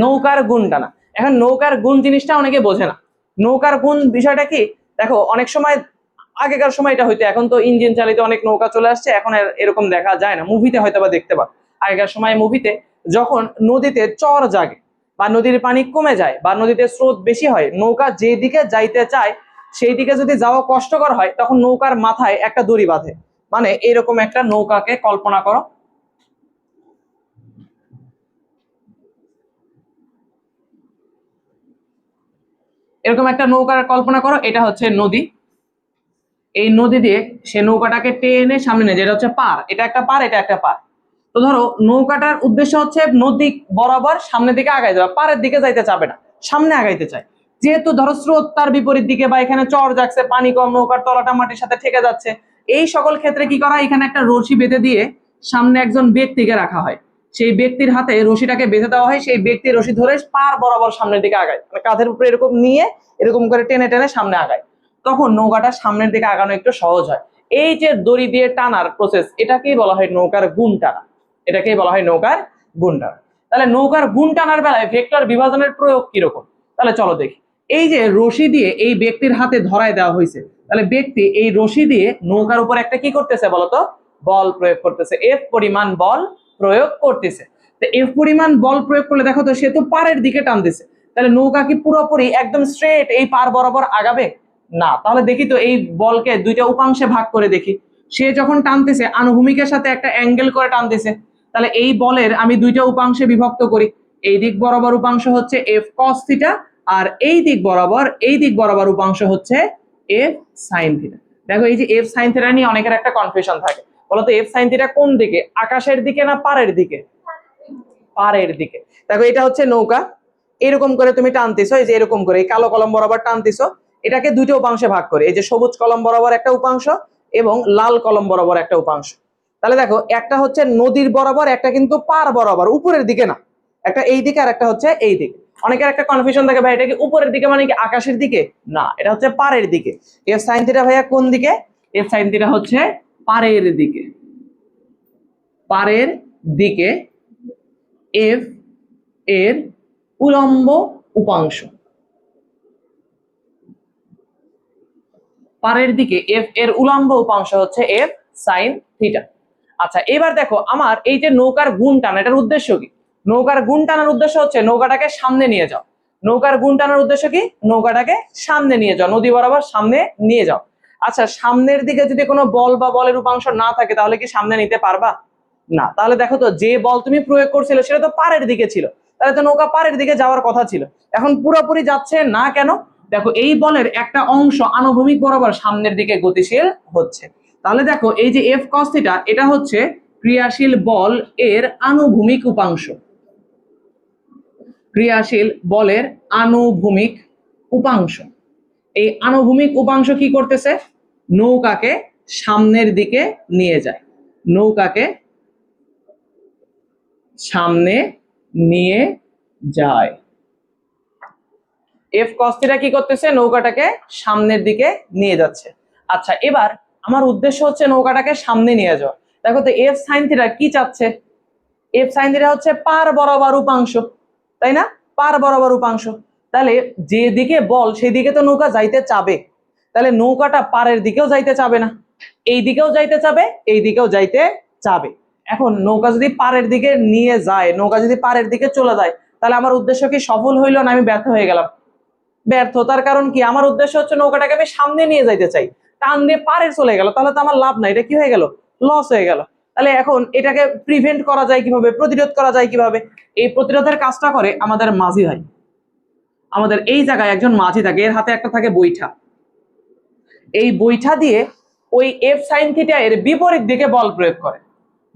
নৌকার গুণ টানা। এখন নৌকার গুণ জিনিসটা অনেকে বোঝে না। নৌকার গুণ বিষয়টা কি? দেখো, অনেক সময়, আগেকার সময় এটা হইতো, এখন তো ইঞ্জিন চালিত অনেক নৌকা চলে আসছে, এখন এরকম দেখা যায় না। মুভিতে হয়তো বা দেখতে পাও আগেকার সময় মুভিতে যখন নদীতে চর জাগে বা নদীর পানি কমে যায় বা নদীতে স্রোত বেশি হয়, নৌকা যেদিকে যাইতে চায় সেই দিকে যদি যাওয়া কষ্টকর হয়, তখন নৌকার মাথায় একটা দড়ি বাঁধে। মানে এরকম একটা নৌকাকে কল্পনা করো এরকম একটা নৌকার কল্পনা করো, এটা হচ্ছে নদী এই নদী দিয়ে সে নৌকাটাকে টেনে সামনে নিয়ে যায়। এটা হচ্ছে পার এটা একটা পার, এটা একটা পার তো ধরো, নৌকাটার উদ্দেশ্য হচ্ছে নদী বরাবর সামনের দিকে আগাই যাবে পারের দিকে যাইতে চাবে না, সামনে আগাইতে চায় যেহেতু ধরো স্রোত তার বিপরীত দিকে বা এখানে চর যাচ্ছে, পানি কম, নৌকার তলাটা মাটির সাথে ঠেকে যাচ্ছে, এই সকল ক্ষেত্রে কি করা? এখানে একটা রশি বেঁধে দিয়ে সামনে একজন ব্যক্তিকে রাখা হয় সেই ব্যক্তির হাতে রশিটাকে বেঁধে দেওয়া হয়, সেই ব্যক্তি রশি ধরে পার বরাবর সামনের দিকে আগায়। মানে কাঁধের উপরে এরকম নিয়ে এরকম করে টেনে টেনে সামনে আগায়। তখন নৌকাটা সামনের দিকে আগানো একটু সহজ হয়। এই যে দড়ি দিয়ে টানার প্রসেস এটাকেই বলা হয় নৌকার গুণ টানা। এটাকেই বলা হয় নৌকার গুণ টানা। তাহলে নৌকার গুণ টানার বেলায় ভেক্টর বিভাজনের প্রয়োগ কীরকম? তাহলে চলো দেখি। এই যে রশি দিয়ে এই ব্যক্তির হাতে ধরায় দেওয়া হয়েছে, তাহলে ব্যক্তি এই রশি দিয়ে নৌকার উপর একটা কি করতেছে বলতো? বল প্রয়োগ করতেছে। এফ পরিমাণ বল প্রয়োগ করতেছে। তো এফ পরিমাণ বল প্রয়োগ করলে দেখো তো, সে তো পারের দিকে টানতেছে। তাহলে নৌকা কি পুরোপুরি একদম স্ট্রেট এই পার বরাবর আগাবে? না। তাহলে দেখি তো এই বলকে দুইটা উপাংশে ভাগ করে দেখি। সে যখন টানতেছে, আনুভূমিকের সাথে একটা অ্যাঙ্গেল করে টানতেছে। তাহলে এই বলের আমি দুইটা উপাংশে বিভক্ত করি। এই দিক বরাবর উপাংশ হচ্ছে এফ কস থিটা আর এই দিক বরাবর, এই দিক বরাবর উপাংশ হচ্ছে এফ সাইন থিটা দেখো এই যে এফ সাইন থিটা নিয়ে অনেকের একটা কনফিউশন থাকে। বলতো এফ সাইন থিটা কোন দিকে? আকাশের দিকে না পারের দিকে? পারের দিকে। দেখো, এটা হচ্ছে নৌকা। এরকম করে তুমি টানতেছো, এই যে এরকম করে, এই কালো কলম বরাবর টানতেছো, এটাকে দুটো উপাংশে ভাগ করে, এই যে সবুজ কলম বরাবর একটা উপাংশ এবং লাল কলম বরাবর একটা উপাংশ। তাহলে দেখো, একটা হচ্ছে নদীর বরাবর, একটা কিন্তু পার বরাবর, উপরের দিকে না। একটা এই দিকে আর একটা হচ্ছে এই দিকে। অনেকের একটা কনফিউশন থাকে, ভাই, এটা কি উপরের দিকে মানে কি আকাশের দিকে? না, এটা হচ্ছে পারের দিকে। এফ সাইন থিটা ভাইয়া কোন দিকে? এফ সাইন থিটা হচ্ছে পারের দিকে। পারের দিকে এফ এর উলম্ব উপাংশ। পারের দিকে এফ এর উলম্ব উপাংশ হচ্ছে এফ সাইন থিটা। আচ্ছা এবার দেখো আমার এই যে নৌকার গুণ টানা, এটার উদ্দেশ্য কি? নৌকার গুণ টানার উদ্দেশ্য হচ্ছে নৌকাটাকে সামনে নিয়ে যাও। নৌকার গুণ টানার উদ্দেশ্য কি? নৌকাটাকে সামনে নিয়ে যাও, নদী বরাবর সামনে নিয়ে যাও। আচ্ছা সামনের দিকে যদি কোনো বল বা বলের উপাংশ না থাকে, তাহলে কি সামনে নিতে পারবা? না। তাহলে দেখো তো, যে বল তুমি প্রয়োগ করছিলে, সেটা তো পাড়ের দিকে ছিল। তাহলে তো নৌকা পাড়ের দিকে যাওয়ার কথা ছিল। এখন পুরোপুরি যাচ্ছে না কেন? দেখো, এই বলের একটা অংশ আনুভূমিক বরাবর সামনের দিকে গতিশীল হচ্ছে। তাহলে দেখো, এই যে এফ কস থিটা এটা হচ্ছে ক্রিয়াশীল বল এর আনুভূমিক উপাংশ। ক্রিয়াশীল বলের আনুভূমিক উপাংশ। এই আনুভূমিক উপাংশ কি করতেছে? নৌকাকে সামনের দিকে নিয়ে যায়। নৌকাকে সামনে নিয়ে যায়। এফ কস্তিটা কি করতেছে? নৌকাটাকে সামনের দিকে নিয়ে যাচ্ছে। আচ্ছা এবার আমার উদ্দেশ্য হচ্ছে নৌকাটাকে সামনে নিয়ে যাওয়া। দেখো তো এফ সাইন থিটা কি চাচ্ছে? এফ সাইন থিটা হচ্ছে পার বরাবর উপাংশ, তাই না? পার বরাবর উপাংশ। তাহলে যেদিকে বল সেই দিকে তো নৌকা যাইতে চাবে। তাহলে নৌকাটা পারের দিকেও যাইতে চাবে না। এই দিকেও যাইতে চাবে, এই দিকেও যাইতে চাবে। এখন নৌকা যদি পারের দিকে নিয়ে যায়, নৌকা যদি পারের দিকে চলে যায়, তাহলে আমার উদ্দেশ্য কি সফল হইল না আমি ব্যর্থ হয়ে গেলাম? ব্যর্থতার কারণ কি? আমার উদ্দেশ্য হচ্ছে নৌকাটাকে আমি সামনে নিয়ে যাইতে চাই। টান দিয়ে পারে চলে গেল, তাহলে তো আমার লাভ নাই। এটা কি হয়ে গেল? লস হয়ে গেল। তাহলে এখন এটাকে প্রিভেন্ট করা যায় কীভাবে? প্রতিরোধ করা যায় কীভাবে? এই প্রতিরোধের কাজটা করে আমাদের মাঝি ভাই। আমাদের এই জায়গায় একজন মাঝি থাকে, এর হাতে একটা থাকে বৈঠা। এই বৈঠা দিয়ে ওই এফ সাইন থিটা এর বিপরীত দিকে বল প্রয়োগ করে।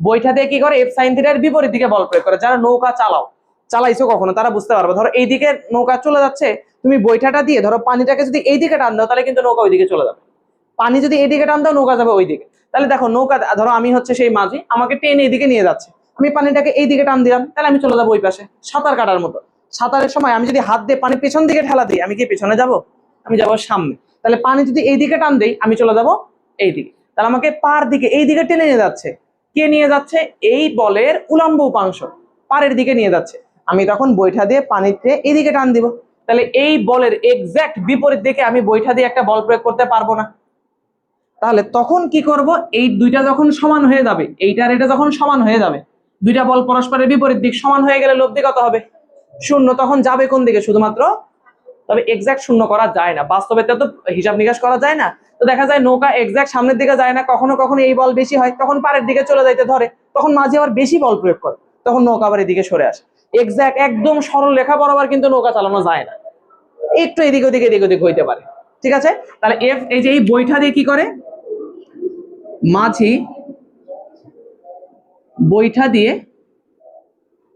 বৈঠা দিয়ে কি করে? এফ সাইন থিটার বিপরীত দিকে বল প্রয়োগ করে। যারা নৌকা চালাও, চালাইছো কখনো, তারা বুঝতে পারবে। ধরো এইদিকে নৌকা চলে যাচ্ছে, তুমি বৈঠাটা দিয়ে ধরো পানিটাকে যদি এইদিকে টান দাও, তাহলে কিন্তু নৌকা ওইদিকে চলে যাবে। পানি যদি এইদিকে টান দাও, নৌকা যাবে ওইদিকে তাহলে দেখো নৌকা, ধরো আমি হচ্ছে সেই মাঝি, আমাকে টেনে এইদিকে নিয়ে যাচ্ছে। আমি পানিটাকে এইদিকে টান দিলাম, তাহলে আমি চলে যাব ওই পাশে, সাঁতার কাটার মতো। সাঁতারের সময় আমি যদি হাত দিয়ে পানি পেছন দিকে ঠেলা দিই, আমি কি পেছনে যাব? আমি যাব সামনে। তাহলে পানি যদি এইদিকে টান দেই, আমি চলে যাব এইদিকে তাহলে আমাকে পার দিকে, এই দিকে টেনে নিয়ে যাচ্ছে। কে নিয়ে যাচ্ছে? এই বলের উলম্ব উপাংশ। পারের দিকে নিয়ে যাচ্ছে। আমি তখন বৈঠা দিয়ে পানিতে এদিকে টান দিব। তাহলে এই বলের এক্সাক্ট বিপরীত দিকে আমি বৈঠা দিয়ে একটা বল প্রয়োগ করতে পারব না। তাহলে তখন কি করব? এই দুইটা যখন সমান হয়ে যাবে, এইটার এটা যখন সমান হয়ে যাবে, দুইটা বল পরস্পরের বিপরীত দিক সমান হয়ে গেলে লব্ধি কত হবে? শূন্য, তখন যাবে কোন দিকে শুধুমাত্র? তবে এক্সাক্ট শূন্য করা যায় না। বাস্তবে তো হিসাব নিকাশ করা যায় না। তো দেখা যায় নৌকা এক্সাক্ট সামনের দিকে যায় না, কখনো কখনো এই বল বেশি হয়, তখন পাড়ের দিকে চলে যাইতে ধরে, তখন মাঝে আবার বেশি বল প্রয়োগ করে, তখন নৌকা আবার এদিকে সরে আসে। এক্সাক্ট একদম সরল লেখা বরাবর কিন্তু নৌকা চালানো যায় না। একটু এদিক ওদিক এদিক ওদিক হইতে পারে। ঠিক আছে? তাহলে এফ এই যে এই বইটা দিয়ে কি করে? মাঝি বইটা দিয়ে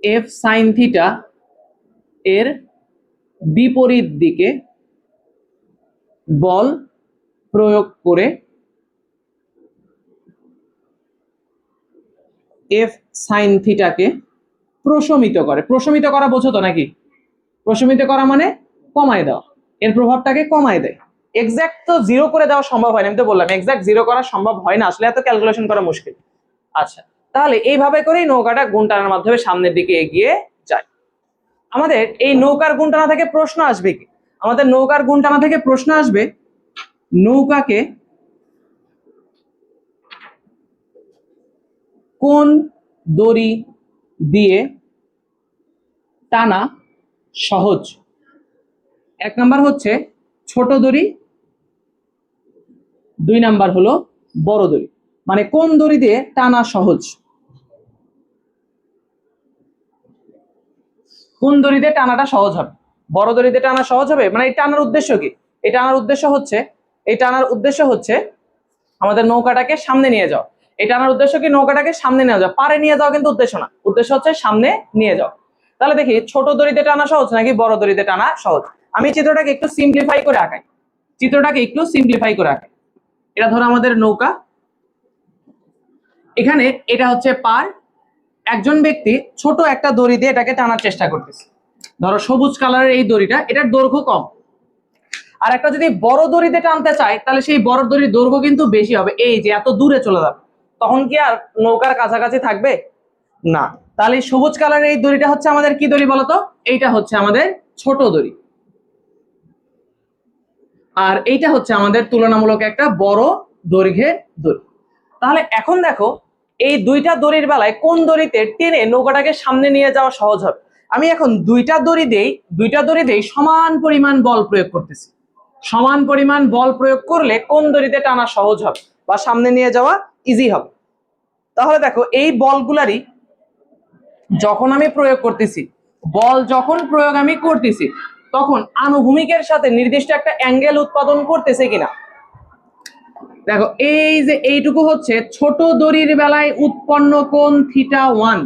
এফ সাইন থিটা এর বিপরীত দিকে বল প্রয়োগ করে এফ সাইন থিটাকে প্রশমিত করে। প্রশমিত করা বোঝো তো নাকি? প্রশমিত করা মানে কমায় দেওয়া। এর প্রভাবটাকে কমায় দেয়। এক্স্যাক্ট তো জিরো করে দেওয়া সম্ভব হয় না, আমি তো বললাম এক্স্যাক্ট জিরো করা সম্ভব হয় না, আসলে এত ক্যালকুলেশন করা মুশকিল। আচ্ছা তাহলে এইভাবে করেই নৌকাটা গুণ মাধ্যমে সামনের দিকে এগিয়ে আমাদের এই নৌকার গুণ টানা থেকে প্রশ্ন আসবে কি? আমাদের নৌকার গুণ টানা থেকে প্রশ্ন আসবে, নৌকাকে কোন দড়ি দিয়ে টানা সহজ? এক নাম্বার হচ্ছে ছোট দড়ি, দুই নাম্বার হলো বড় দড়ি। মানে কোন দড়ি দিয়ে টানা সহজ? কোন দড়ি দিয়ে টানাটা সহজ হবে? বড় দড়ি দিয়ে টানা সহজ হবে? মানে এই টানার উদ্দেশ্য কি? এই টানার উদ্দেশ্য হচ্ছে, এই টানার উদ্দেশ্য হচ্ছে আমাদের নৌকাটাকে সামনে নিয়ে যাওয়া। এই টানার উদ্দেশ্য কি? নৌকাটাকে সামনে নিয়ে যাও পারে নিয়ে যাওয়া কিন্তু উদ্দেশ্য না। উদ্দেশ্য হচ্ছে সামনে নিয়ে যাওয়া। তাহলে দেখি, ছোট দড়িতে টানা সহজ নাকি বড় দড়িতে টানা সহজ? আমি চিত্রটাকে একটু সিম্পলিফাই করে আঁকাই। চিত্রটাকে একটু সিম্পলিফাই করে আঁকাই। এটা ধরো আমাদের নৌকা। এখানে এটা হচ্ছে পার একজন ব্যক্তি ছোট একটা দড়ি দিয়ে এটাকে টানার চেষ্টা করতেছে। ধরো সবুজ কালারের এই দড়িটা, এটার দৈর্ঘ্য কম। আর একটা যদি বড় দড়িতে টানতে চায়, তাহলে সেই বড় দড়ির দৈর্ঘ্য কিন্তু বেশি হবে। এই যে এত দূরে চলে যাবে, তখন কি আর নৌকার কাছাকাছি থাকবে? না। তাহলে সবুজ কালারের এই দড়িটা হচ্ছে আমাদের কি দড়ি বলতো? এইটা হচ্ছে আমাদের ছোট দড়ি। আর এইটা হচ্ছে আমাদের তুলনামূলক একটা বড় দৈর্ঘ্যের দড়ি। তাহলে এখন দেখো এই দুইটা দড়ির বেলায় কোন দড়িতে টেনে নৌকাটাকে সামনে নিয়ে যাওয়া সহজ হবে? আমি এখন দুইটা দড়ি দেই, দুইটা দড়ি দেই সমান পরিমাণ বল প্রয়োগ করতেছি। সমান পরিমাণ বল প্রয়োগ করলে কোন দড়িতে টানা সহজ হবে বা সামনে নিয়ে যাওয়া ইজি হবে? তাহলে দেখো, এই বলগুলারই যখন আমি প্রয়োগ করতেছি, বল যখন প্রয়োগ আমি করতেছি, তখন আনুভূমিকের সাথে নির্দিষ্ট একটা অ্যাঙ্গেল উৎপাদন করতেছে কিনা? দেখো, এই যে এইটুকু হচ্ছে ছোট দড়ির বেলায় উৎপন্ন কোণ থিটা ওয়ান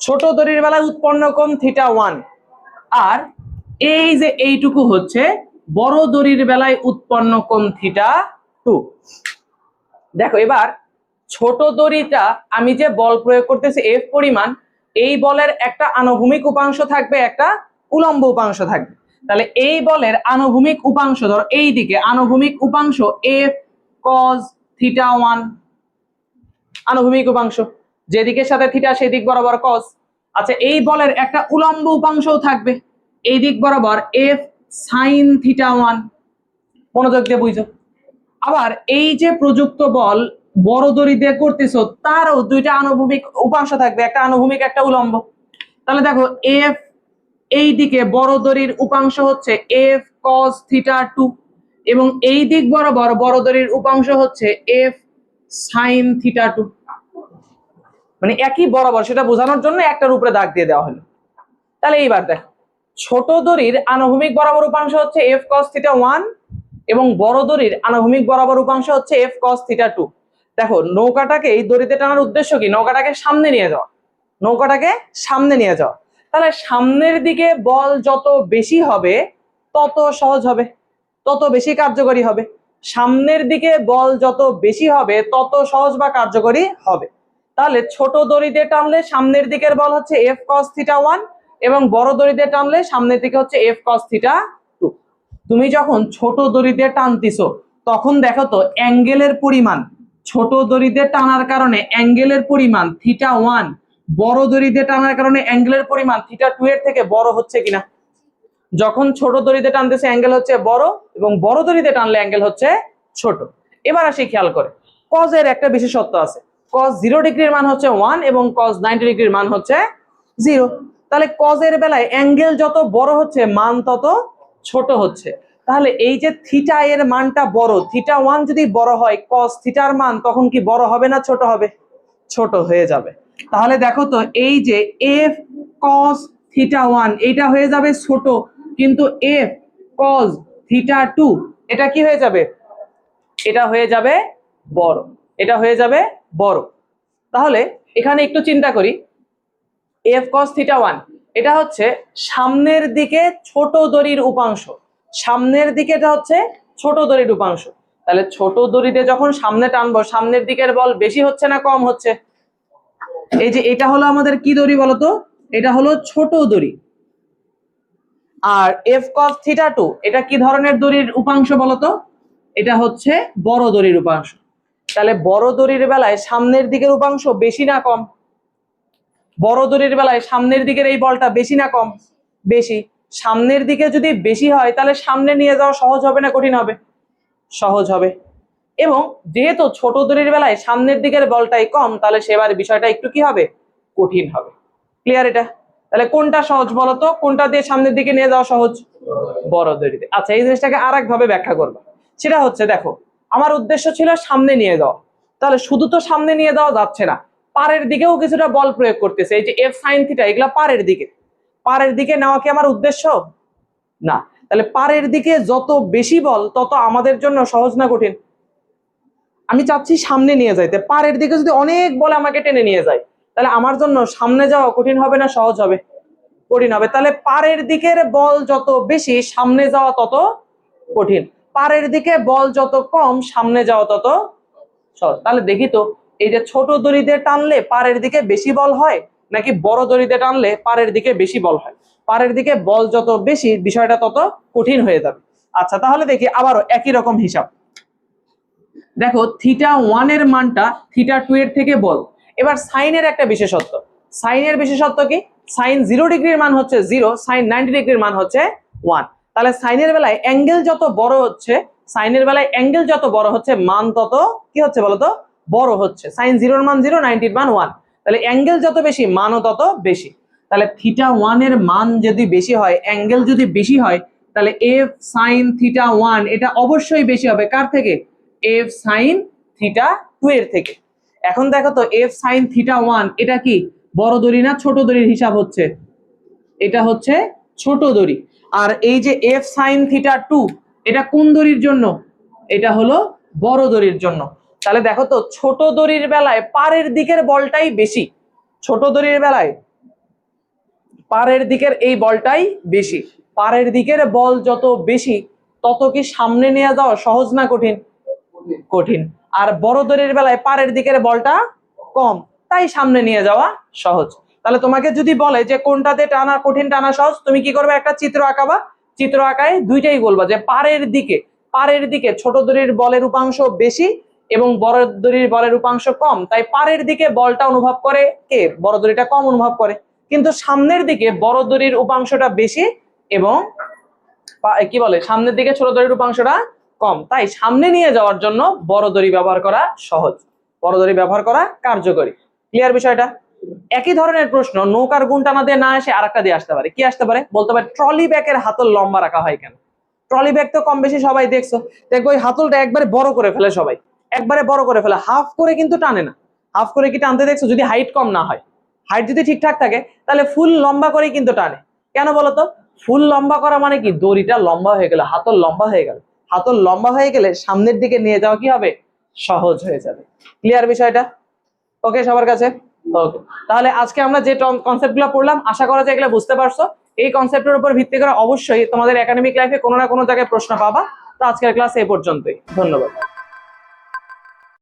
ছোট দড়ির বেলায় উৎপন্ন কোণ থিটা ওয়ান আর এই যে এইটুকু হচ্ছে বড় দড়ির বেলায় উৎপন্ন কোণ থিটা টু দেখো, এবার ছোট দড়িটা আমি যে বল প্রয়োগ করতেছি এফ পরিমাণ, এই বলের একটা আনুভূমিক উপাংশ থাকবে, একটা উলম্ব উপাংশ থাকবে। তাহলে এই বলের আনুভূমিক উপাংশ, ধর এই দিকে আনুভূমিক উপাংশ এফ কজ থিটা ওয়ান আনুভূমিক উপাংশ। যেদিকের সাথে থিটা সেই দিক বরাবর কজ আচ্ছা এই বলের একটা উলম্ব উপাংশও থাকবে। এই দিক বরাবর এফ সাইন থিটা ওয়ান মনোযোগ দিয়ে বুঝছ আবার এই যে প্রযুক্ত বল বড় দড়ি দিয়ে করতেছো, তারও দুইটা আনুভূমিক উপাংশ থাকবে, একটা আনুভূমিক, একটা উলম্ব। তাহলে দেখো এফ এই দিকে বড় দড়ির উপাংশ হচ্ছে এফ কস থিটা টু এবং এই দিক বরাবর বড় দড়ির উপাংশ হচ্ছে এফ সাইন থিটা টু মানে একই বরাবর সেটা বোঝানোর জন্য একটার উপরে দাগ দিয়ে দেওয়া হলো। তাহলে এইবার দেখ, ছোট দড়ির আনুভূমিক বরাবর উপাংশ হচ্ছে এফ কস থিটা ওয়ান এবং বড় দড়ির আনুভূমিক বরাবর উপাংশ হচ্ছে এফ কস থিটা টু দেখো, নৌকাটাকে এই দড়িতে টানার উদ্দেশ্য কি? নৌকাটাকে সামনে নিয়ে যাওয়া। নৌকাটাকে সামনে নিয়ে যাওয়া। তাহলে সামনের দিকে বল যত বেশি হবে, তত সহজ হবে, তত বেশি কার্যকরী হবে। সামনের দিকে বল যত বেশি হবে, তত সহজ বা কার্যকরী হবে। তাহলে ছোট দড়িতে টানলে সামনের দিকের বল হচ্ছে এফ কস থিটা ওয়ান এবং বড় দড়িতে টানলে সামনের দিকে হচ্ছে এফ কস থিটা টু তুমি যখন ছোট দড়িতে টানতিছো, তখন দেখো তো অ্যাঙ্গেলের পরিমাণ। ছোট দড়িতে টানার কারণে অ্যাঙ্গেলের পরিমাণ থিটা ওয়ান বড় দড়ি দিয়ে টানার কারণে অ্যাঙ্গেলের পরিমাণ থিটা টু এর থেকে বড় হচ্ছে কিনা? যখন ছোট দড়িতে টানতেছে অ্যাঙ্গেল হচ্ছে বড় এবং বড় দড়িতে টানলে অ্যাঙ্গেল হচ্ছে ছোট। এবার আসি খেয়াল করে। কজের একটা বিশেষত্ব আছে। কজ জিরো ডিগ্রির মান হচ্ছে ওয়ান এবং কজ নাইনটি ডিগ্রির মান হচ্ছে জিরো তাহলে কজের বেলায় অ্যাঙ্গেল যত বড় হচ্ছে, মান তত ছোট হচ্ছে। তাহলে এই যে থিটা এর মানটা বড় থিটা ওয়ান যদি বড় হয় কজ থিটার মান তখন কি বড় হবে না ছোট হবে? ছোট হয়ে যাবে। তাহলে দেখো তো, এই যে এফ কস থিটা ওয়ান এইটা হয়ে যাবে ছোট, কিন্তু এফ কস থিটা টু এটা কি হয়ে যাবে? এটা হয়ে যাবে বড়, এটা হয়ে যাবে বড়। তাহলে এখানে একটু চিন্তা করি এফ কস থিটা ওয়ান এটা হচ্ছে সামনের দিকে ছোট দড়ির উপাংশ, সামনের দিকে এটা হচ্ছে ছোট দড়ির উপাংশ। তাহলে ছোট দড়িতে যখন সামনে টানবো, সামনের দিকের বল বেশি হচ্ছে না কম হচ্ছে? এই যে এটা হলো আমাদের কি দড়ি বলতো? এটা হলো ছোট দড়ি। আর এফ কস থিটা টু এটা কি ধরনের দড়ির উপাংশ বলতো? এটা হচ্ছে বড় দড়ির উপাংশ। তাহলে বড় দড়ির বেলায় সামনের দিকের উপাংশ বেশি না কম? বড় দড়ির বেলায় সামনের দিকের এই বলটা বেশি না কম? বেশি। সামনের দিকে যদি বেশি হয়, তাহলে সামনে নিয়ে যাওয়া সহজ হবে না কঠিন হবে? সহজ হবে। এবং যেহেতু ছোট দড়ির বেলায় সামনের দিকের বলটাই কম, তাহলে সেবার বিষয়টা একটু কি হবে? কঠিন হবে। ক্লিয়ার এটা? তাহলে কোনটা সহজ বলতো কোনটা দিয়ে সামনের দিকে নিয়ে যাওয়া সহজ? বড় দড়িতে। আচ্ছা এই জিনিসটাকে আর ভাবে ব্যাখ্যা করব। সেটা হচ্ছে, দেখো, আমার উদ্দেশ্য ছিল সামনে নিয়ে যাওয়া। তাহলে শুধু তো সামনে নিয়ে যাওয়া যাচ্ছে না পারের দিকেও কিছুটা বল প্রয়োগ করতেছে। এই যে এফ সাইন থিটা এগুলা পারের দিকে। পারের দিকে নেওয়া কি আমার উদ্দেশ্য? না। তাহলে পারের দিকে যত বেশি বল, তত আমাদের জন্য সহজ না কঠিন? আমি চাচ্ছি সামনে নিয়ে যাইতে। পারের দিকে যদি অনেক বলে আমাকে টেনে নিয়ে যায়, তাহলে আমার জন্য সামনে যাওয়া কঠিন হবে না, সহজ হবে? কঠিন হবে। তাহলে পারের দিকের বল যত বেশি, সামনে যাওয়া তত কঠিন। পারের দিকে বল যত কম, সামনে যাওয়া তত সহজ। তাহলে দেখি তো, এই যে ছোট দড়িতে টানলে পারের দিকে বেশি বল হয়, নাকি বড় দড়িতে টানলে পারের দিকে বেশি বল হয়? পারের দিকে বল যত বেশি, বিষয়টা তত কঠিন হয়ে যাবে। আচ্ছা তাহলে দেখি আবারও একই রকম হিসাব। দেখো থিটা ওয়ানের মানটা থিটা টু এর থেকে বল এবার সাইনের একটা বিশেষত্ব। সাইনের বিশেষত্ব কি? সাইন জিরো ডিগ্রির মান হচ্ছে জিরো সাইন নাইনটি ডিগ্রির মান হচ্ছে ওয়ান তাহলে সাইনের বেলায় অ্যাঙ্গেল যত বড় হচ্ছে সাইনের বেলায় অ্যাঙ্গেল যত বড় হচ্ছে, মান তত কি হচ্ছে বলতো? বড় হচ্ছে। সাইন জিরোর মান জিরো নাইনটির মান ওয়ান তাহলে অ্যাঙ্গেল যত বেশি, মানও তত বেশি। তাহলে থিটা ওয়ানের মান যদি বেশি হয় অ্যাঙ্গেল যদি বেশি হয়, তাহলে এফ সাইন থিটা ওয়ান এটা অবশ্যই বেশি হবে। কার থেকে? এফ সাইন থিটা টু এর থেকে। এখন দেখো তো এফ সাইন থিটা ওয়ান এটা কি? বড় দড়ি না ছোট দড়ির হিসাব হচ্ছে? এটা হচ্ছে ছোট দড়ি। আর এই যে এফ সাইন থিটা টু এটা কোন দড়ির জন্য? এটা হলো বড় দড়ির জন্য। তাহলে দেখো তো, ছোট দড়ির বেলায় পারের দিকের বলটাই বেশি। ছোট দড়ির বেলায় পারের দিকের এই বলটাই বেশি। পারের দিকের বল যত বেশি, তত কি সামনে নিয়ে যাওয়া সহজ না কঠিন? কঠিন। আর বড় দড়ির বেলায় পারের দিকের বলটা কম, তাই সামনে নিয়ে যাওয়া সহজ। তাহলে তোমাকে যদি বলে যে কোনটাতে টানা কঠিন, টানা সহজ, তুমি কি করবে? একটা চিত্র আঁকাবা। চিত্র আঁকায় দুইটাই বলবা যে পারের দিকে পারের দিকে ছোট দড়ির বলের উপাংশ বেশি এবং বড় দড়ির বলের উপাংশ কম। তাই পারের দিকে বলটা অনুভব করে কে? বড় দড়িটা কম অনুভব করে। কিন্তু সামনের দিকে বড় দড়ির উপাংশটা বেশি এবং কি বলে? সামনের দিকে ছোট দড়ির উপাংশটা কম। তাই সামনে নিয়ে যাওয়ার জন্য বড় দড়ি ব্যবহার করা সহজ। বড় দড়ি ব্যবহার করা কার্যকরী। ক্লিয়ার বিষয়টা? একই ধরনের প্রশ্ন, নৌকার গুণ টানা দিয়ে না এসে আরেকটা দিয়ে আসতে পারে। কি আসতে পারে? বলতে পারে ট্রলি ব্যাগের হাতল লম্বা রাখা হয় কেন? ট্রলি ব্যাগ তো কম বেশি সবাই দেখছ। দেখব ওই হাতলটা একবারে বড় করে ফেলে সবাই। একবারে বড় করে ফেলে। হাফ করে কিন্তু টানে না। হাফ করে কি টানতে দেখছ? যদি হাইট কম না হয়। হাইট যদি ঠিকঠাক থাকে, তাহলে ফুল লম্বা করেই কিন্তু টানে। কেন বলতো? ফুল লম্বা করা মানে কি? দড়িটা লম্বা হয়ে গেল, হাতল লম্বা হয়ে গেল। হাতল লম্বা হয়ে গেলে সামনের দিকে নিয়ে যাওয়া কি হবে? সহজ হয়ে যাবে। ক্লিয়ার বিষয়টা? ওকে সবার কাছে? ওকে তাহলে আজকে আমরা যে কনসেপ্টগুলো পড়লাম, আশা করা যায় এগুলো বুঝতে পারছ। এই কনসেপ্টের উপর ভিত্তি করে অবশ্যই তোমাদের একাডেমিক লাইফে কোনো না কোনো জায়গায় প্রশ্ন পাবা। তো আজকের ক্লাস এ পর্যন্তই। ধন্যবাদ।